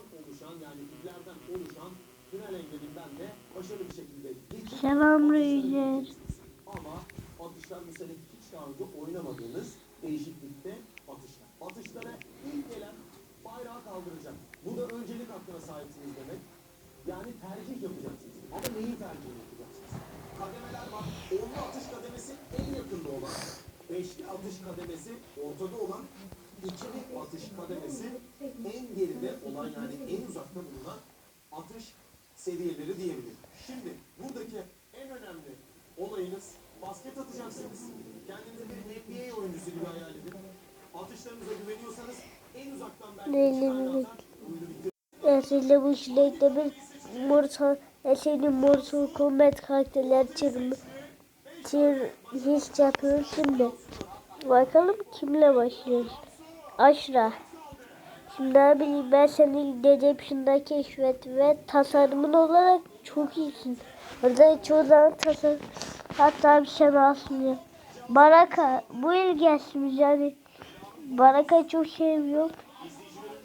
oluşan yani iplerden oluşan tünel engelinden de başarılı bir şekilde Selam Rüzgar. ama atışlar mesela hiç daha önce oynamadığınız değişiklikte atışlar. Atışlara ilk gelen bayrağı kaldıracak. Bu da öncelik hakkına sahipsiniz demek. Yani tercih yapacaksınız. Ama neyi tercih yapacaksınız? Kademeler var. Onlu atış kademesi en yakında olan. Beşli atış kademesi ortada olan. İkili atış kademesi en geride olan yani en uzakta bulunan atış seviyeleri diyebilirim. Şimdi buradaki en önemli olayınız basket atacaksınız. Kendinizi bir NBA oyuncusu gibi hayal edin. Atışlarınıza güveniyorsanız en uzaktan belki iki tane atar, bu işlekte bir Mortal Esir'in Mortal Kombat karakterler çizimi çiz his yapıyoruz şimdi. Bakalım kimle başlıyoruz? Aşra. Şimdi bileyim ben seni Deception'da keşfet ve tasarımın olarak çok iyisin. Orada çoğu zaman tasarım hatta bir şey aslında. Baraka bu ilginçmiş yani. Baraka çok sevmiyorum.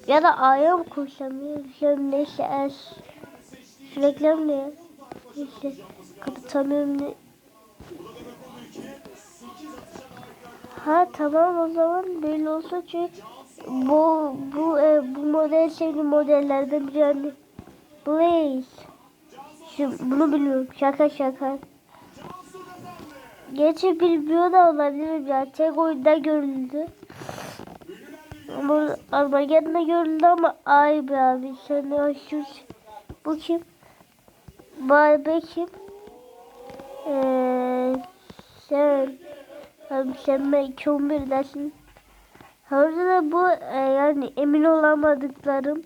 Ya da A'ya mı koşsam ya? Reklam neyse es. Reklam ne ya? Neyse. Kapatamıyorum ne? Ha tamam o zaman böyle olsa çünkü bu bu e, bu model sevdiğim modellerden biri yani Blaze. Şimdi bunu bilmiyorum. Şaka şaka. Gerçi bilmiyor da olabilirim ya. Tek oyunda görüldü. Ama Armageddon'da görüldü ama ay be abi sen aşıyorsun? Bu kim? Barbie kim? Ee, sen sen belki 11 dersin. Orada da bu e, yani emin olamadıklarım.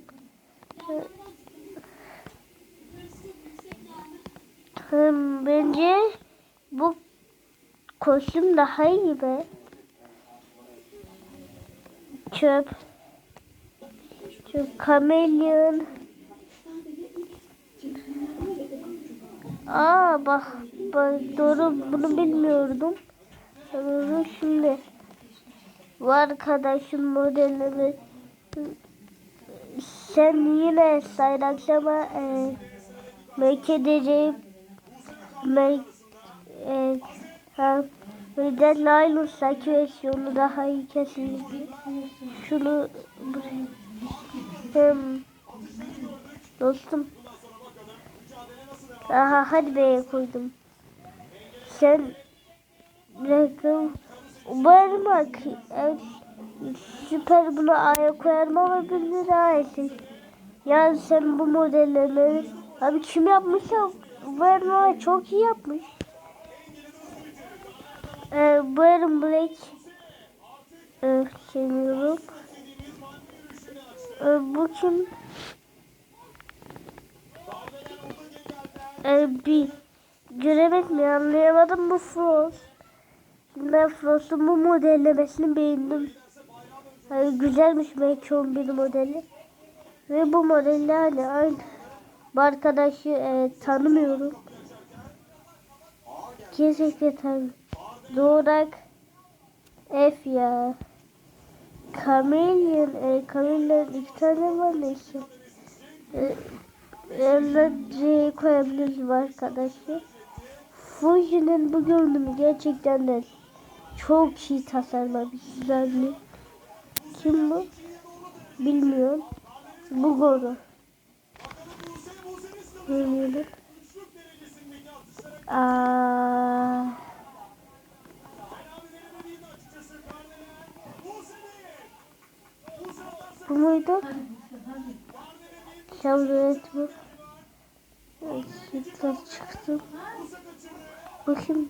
Hmm, bence bu kostüm daha iyi be. Çöp. Çöp kameleon. Aa bak, bak doğru bunu bilmiyordum. Doğru şimdi. Bu arkadaşın modelini sen yine sayın akşama e, make edeceğim make e, ha, bir de Lilus'taki versiyonu daha iyi kesinlikle. Şunu hem dostum Aha hadi B'ye koydum. Sen bırakın. Umarım bak e, süper bunu A'ya koyarım ama bir daha eksik. Yani sen bu modelleri abi kim yapmışsa umarım ama çok iyi yapmış. Ee, Baron Black ee. Ee, bu kim? Ee, bir göremedim ya anlayamadım bu Frost. Ben Frost'un bu modellemesini beğendim. Yani güzelmiş belki 11 modeli. Ve bu modelle hani aynı. Bu arkadaşı e, tanımıyorum. Kesinlikle tanımıyorum. Doğrak F ya. Chameleon, e, Chameleon iki tane var neyse. E, C koyabiliriz bu arkadaşı. Fuji'nin bu görünümü gerçekten de çok iyi tasarlamış. Güzelli. Kim bu? Bilmiyorum. Bu Goro. Bilmiyorum. Aa, bu muydu? Şavret bu. Sütler çıktı. Bakayım.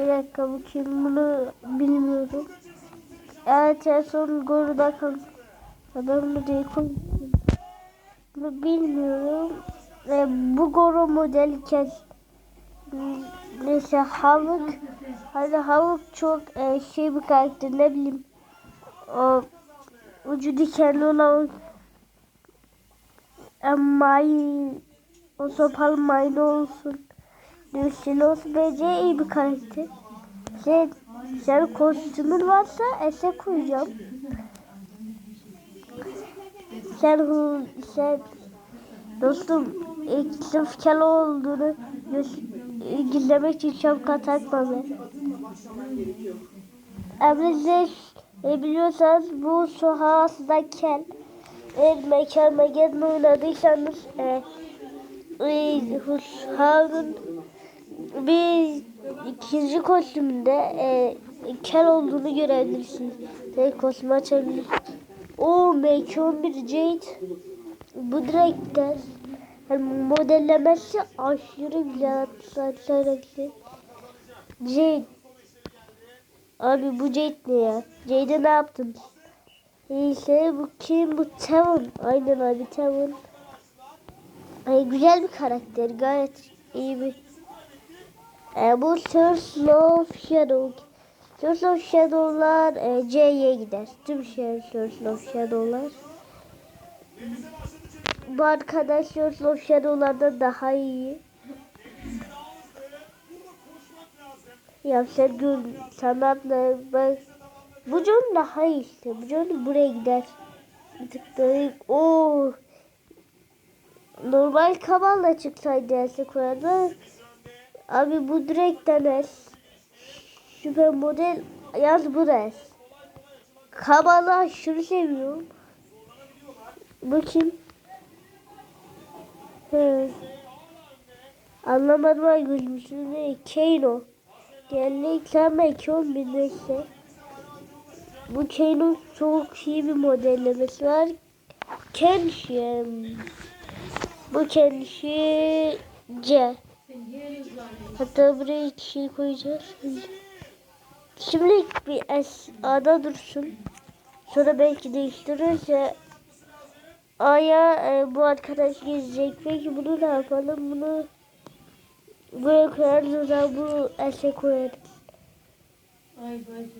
Bir dakika bakayım bunu bilmiyorum. Evet en son. Ben bunu değil koydum. Bunu bilmiyorum. Ve bu Goro model kes. Neyse Havuk. Hani Havuk çok e, şey bir karakter ne bileyim. O ucu dikenli olan May o sopalı mayna olsun. Olsun. Bence iyi bir karakter. Sen, sen kostümün varsa ese koyacağım. sen sen dostum kel olduğunu gizlemek için şapka takma be. Emre e, biliyorsanız bu sahasında kel. Eğer mekan mekan oynadıysanız e, e, Harun bir ikinci kostümünde e, kel olduğunu görebilirsiniz. Tek kostümü açabilir. O mekan bir Jade. Bu direktler. Yani modellemesi aşırı güzel. Renkli. Jade. Abi bu Jade ne ya? Jade'e ne yaptın? İşte bu kim? Bu Tevin. Aynen abi Tevin. Ay, güzel bir karakter. Gayet iyi bir. E, bu Sir Slow Shadow. Sir Slow Shadow'lar e, C'ye gider. Tüm şey Sir Slow Shadow'lar. Bu arkadaş Sir Slow Shadow'lardan daha iyi. Ya sen tamam da bak. Bu John daha iyi işte. Bu John buraya gider. Bir tık daha Oo. Normal kaballa çıksaydı derse koyardı. Abi bu direkt demez. Süper model yaz bu ders. Kabalı aşırı seviyorum. Kim? He. Anlamadım ay gözümüzü? Kano. Geldik sen belki 10 bin neyse. Bu Kano çok iyi bir modellemesi var. Kenshi. Bu Kenshi C. Hatta buraya iki şey koyacağız. Şimdi bir A'da dursun. Sonra belki değiştirirse A'ya e, bu arkadaş gezecek. Peki bunu ne yapalım? Bunu buraya koyarız. O zaman bu S'e koyarız. Ay bacım.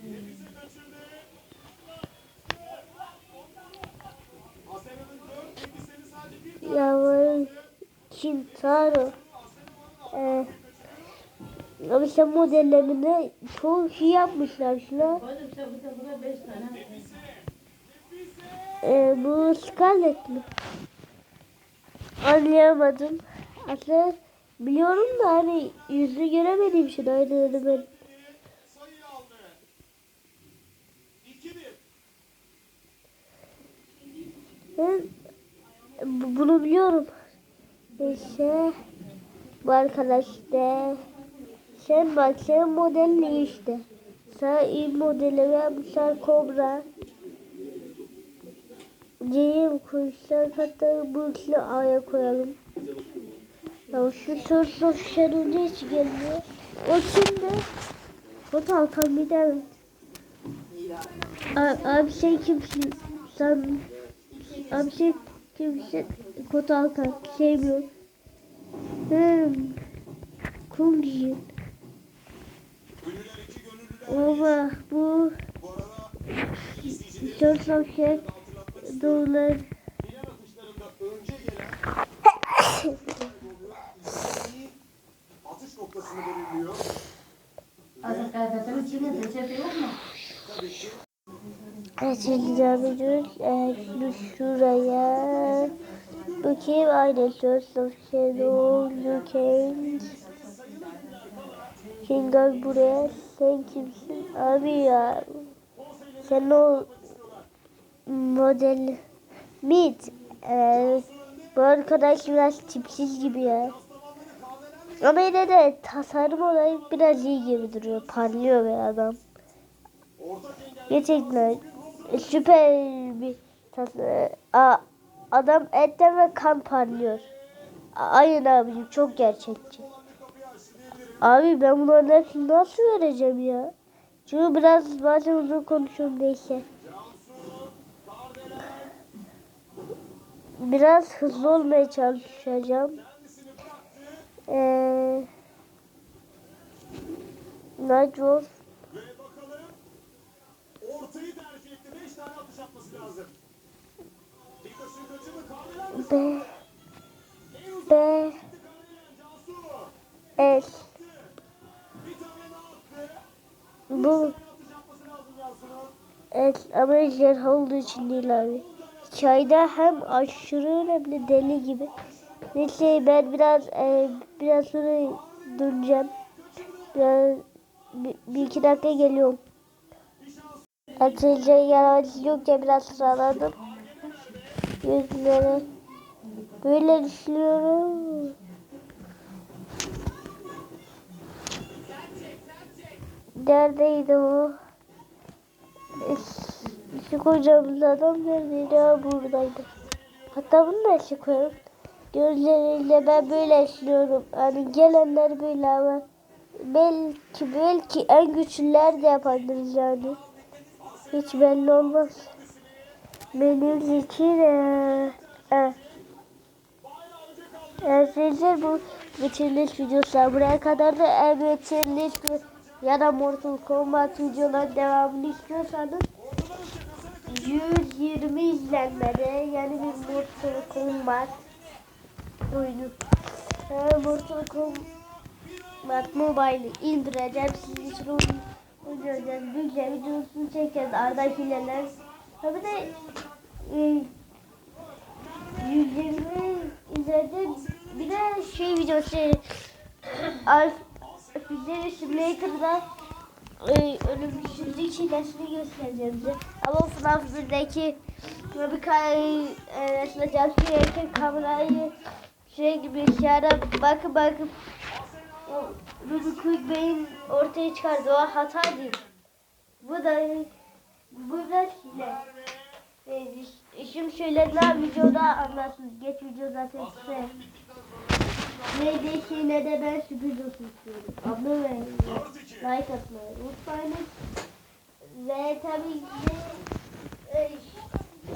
Yavrum Kintaro. Ama sen modellerini çok iyi yapmışlar şuna. Ee, bu Scarlett mi? Anlayamadım. Aslında biliyorum da hani yüzünü göremediğim için ben. aldı. 2-1. Ben bu- bunu biliyorum. Neyse. Bu arkadaş da sen bak sen modelli işte. Sen iyi modeli yapmışlar Kobra. C'ye koymuşlar hatta bu ikili A'ya koyalım. Ya şu sorusu şerinde hiç gelmiyor. O kimdi? O da Hakan bir de. A- Abi sen kimsin? Sen Abi şey kimse kota alkan sevmiyor. Hmm. Kumji. Ama bu dört şey doğrular. Final atışlarında önce gelen atış noktasını belirliyor. Azıcık gazetenin içinde reçete yok mu? Devam ediyoruz. Ee, şunu şuraya. Bakayım aynen Source of Shadow, Luke Kingal buraya. Sen kimsin? Abi ya. Sen o model Mid. Ee, bu arkadaş biraz tipsiz gibi ya. Ama yine de tasarım olarak biraz iyi gibi duruyor. Parlıyor be adam. Gerçekten süper bir tasarım. Adam etten ve kan parlıyor. Aynen abicim çok gerçekçi. Abi ben bunların hepsini nasıl vereceğim ya? Çünkü biraz bazen uzun konuşuyorum neyse. Biraz hızlı olmaya çalışacağım. Ee, Nightwolf Ve bakalım ortayı tercih etti. 5 tane atış atması lazım. Dikkatsini kaçırdı. Kahveler B en uzak B Kahveler Cansu. S Bir tane daha attı. Bu ama ejderha olduğu için değil abi. hikayede hem aşırı önemli deli gibi. Neyse ben biraz e, biraz sonra döneceğim. Biraz, bir, bir iki dakika geliyorum. Açıkça yavaşlıkça biraz sıraladım. Yüzleri böyle düşünüyorum. Neredeydi o? Şu kocaman adam neredeydi? Ha, buradaydı. Hatta bunu da koyalım. Gözleriyle ben böyle esniyorum. Hani gelenler böyle ama belki belki en güçlüler de yapabiliriz yani. Hiç belli olmaz. Benim için eee e. Arkadaşlar bu bitiriliş videosu buraya kadar da en bitiriliş ya da Mortal Kombat videoların devamını istiyorsanız 120 izlenmede yani bir Mortal Kombat oyunu. Ee, Mortal Kombat Mobile'ı indireceğim. Sizin için oyun oynayacağız. Güzel videosunu çekeceğiz. Arda Hileler. Tabi de e, 120 izledim. Bir de şey videosu Alf Fizleri Simulator'da e, ölümsüzlük çilesini göstereceğim size. Ama FNAF 1'deki bir kare e, resmedeceğim sürekli kamerayı sürekli bilgisayara bakıp bakıp o Rubik Quick Bey'in ortaya çıkardı. O hata değil. Bu da bu da hile. E, şimdi şeylerden videoda anlarsınız. Geç videoda size. Ne de ben sürpriz olsun istiyorum. Abone ve like atmayı unutmayın. Ve tabii ki de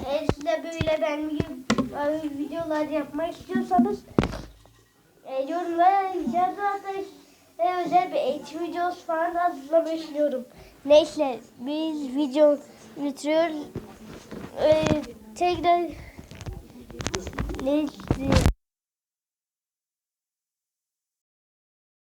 eğer size böyle benim gibi videolar yapmak istiyorsanız e, yorumlara yazarsanız ve özel bir eğitim videosu falan hazırlamayı düşünüyorum. Neyse biz video bitiriyoruz. E, tekrar neyse